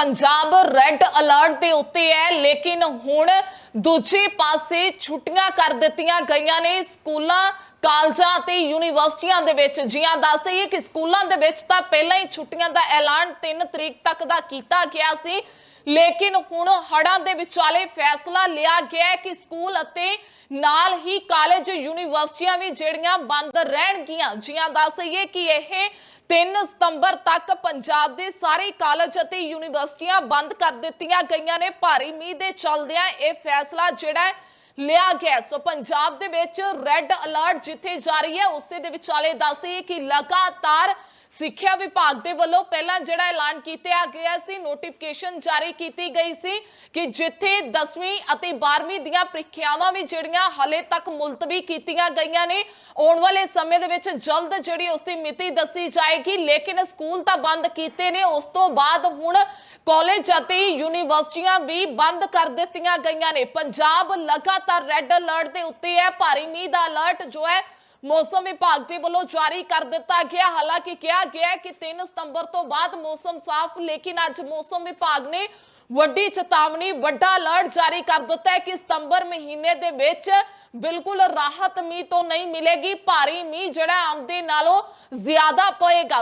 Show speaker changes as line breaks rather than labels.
Punjab red alert ਦੇ ਉੱਤੇ ਹੈ, ਲੇਕਿਨ ਹੁਣ ਦੂਜੇ ਪਾਸੇ ਛੁੱਟੀਆਂ ਕਰ ਦਿੱਤੀਆਂ ਗਈਆਂ ਨੇ ਸਕੂਲਾਂ, ਕਾਲਜਾਂ ਅਤੇ ਯੂਨੀਵਰਸਿਟੀਆਂ ਦੇ ਵਿੱਚ। ਜੀਆਂ ਦੱਸ ਦਈਏ ਕਿ ਸਕੂਲਾਂ ਦੇ ਵਿੱਚ ਤਾਂ ਪਹਿਲਾਂ ਹੀ ਛੁੱਟੀਆਂ ਦਾ ਐਲਾਨ 3 ਤਰੀਕ ਤੱਕ ਦਾ ਕੀਤਾ ਗਿਆ ਸੀ। ਲੇਕਿਨ ਹੁਣ ਹੜਾਂ ਦੇ ਵਿਚਾਲੇ ਫੈਸਲਾ ਲਿਆ ਗਿਆ ਕਿ ਸਕੂਲ ਅਤੇ ਨਾਲ ਹੀ ਕਾਲਜ ਯੂਨੀਵਰਸਿਟੀਆਂ ਵੀ ਜਿਹੜੀਆਂ ਬੰਦ ਰਹਿਣਗੀਆਂ। ਜੀਆਂ ਦੱਸ ਦਈਏ ਕਿ ਇਹ 3 ਸਤੰਬਰ ਤੱਕ ਪੰਜਾਬ ਦੇ ਸਾਰੇ ਕਾਲਜ ਅਤੇ ਯੂਨੀਵਰਸਿਟੀਆਂ ਬੰਦ ਕਰ ਦਿੱਤੀਆਂ ਗਈਆਂ ਨੇ। ਭਾਰੀ ਮੀਂਹ ਦੇ ਚੱਲਦਿਆਂ ਇਹ ਫੈਸਲਾ ਜਿਹੜਾ ਹੈ ਲਿਆ ਗਿਆ ਸੋ ਪੰਜਾਬ ਦੇ ਵਿੱਚ ਰੈੱਡ ਅਲਰਟ ਜਿੱਥੇ ਜਾਰੀ ਹੈ, ਉਸੇ ਦੇ ਵਿਚਾਲੇ ਦੱਸਦੇ ਕਿ ਲਗਾਤਾਰ ਸਿੱਖਿਆ ਵਿਭਾਗ ਦੇ ਵੱਲੋਂ ਪਹਿਲਾਂ ਜਿਹੜਾ ਐਲਾਨ ਕੀਤਾ ਗਿਆ ਸੀ ਨੋਟੀਫਿਕੇਸ਼ਨ ਜਾਰੀ ਕੀਤੀ ਗਈ ਸੀ ਕਿ ਜਿੱਥੇ 10ਵੀਂ ਅਤੇ 12ਵੀਂ ਦੀਆਂ ਪ੍ਰੀਖਿਆਵਾਂ ਵੀ ਜਿਹੜੀਆਂ ਹਲੇ ਤੱਕ ਮੁਲਤਵੀ ਕੀਤੀਆਂ ਗਈਆਂ ਨੇ, ਆਉਣ ਵਾਲੇ ਸਮੇਂ ਦੇ ਵਿੱਚ ਜਲਦ ਜਿਹੜੀ ਉਸ ਦੀ ਮਿਤੀ ਦੱਸੀ ਜਾਏਗੀ, ਲੇਕਿਨ ਸਕੂਲ ਤਾਂ ਬੰਦ ਕੀਤੇ ਨੇ, ਉਸ ਤੋਂ ਬਾਅਦ ਹੁਣ ਕਾਲਜ ਅਤੇ ਯੂਨੀਵਰਸਿਟੀਆਂ ਵੀ ਬੰਦ ਕਰ ਦਿੱਤੀਆਂ ਗਈਆਂ ਨੇ। ਪੰਜਾਬ ਲਗਾਤਾਰ ਰੈੱਡ ਅਲਰਟ ਦੇ ਉੱਤੇ ਹੈ, ਭਾਰੀ ਮੀਂਹ ਦਾ ਅਲਰਟ ਜੋ ਹੈ ਮੌਸਮ ਵਿਭਾਗ ਦੇ ਵੱਲੋਂ ਜਾਰੀ ਕਰ ਦਿੱਤਾ ਗਿਆ। ਹਾਲਾਂਕਿ ਕਿਹਾ ਗਿਆ ਕਿ 3 ਸਤੰਬਰ ਤੋਂ ਬਾਅਦ ਮੌਸਮ ਸਾਫ਼, ਲੇਕਿਨ ਅੱਜ ਮੌਸਮ ਵਿਭਾਗ ਨੇ ਵੱਡੀ ਚੇਤਾਵਨੀ, ਵੱਡਾ ਅਲਰਟ ਜਾਰੀ ਕਰ ਦਿੱਤਾ ਹੈ ਕਿ ਸਤੰਬਰ ਮਹੀਨੇ ਦੇ ਵਿੱਚ ਬਿਲਕੁਲ ਰਾਹਤ ਮੀਂਹ ਤੋਂ ਨਹੀਂ ਮਿਲੇਗੀ। ਭਾਰੀ ਮੀਂਹ ਜਿਹੜਾ ਆਮ ਦੇ ਨਾਲੋਂ ਜ਼ਿਆਦਾ ਪਏਗਾ।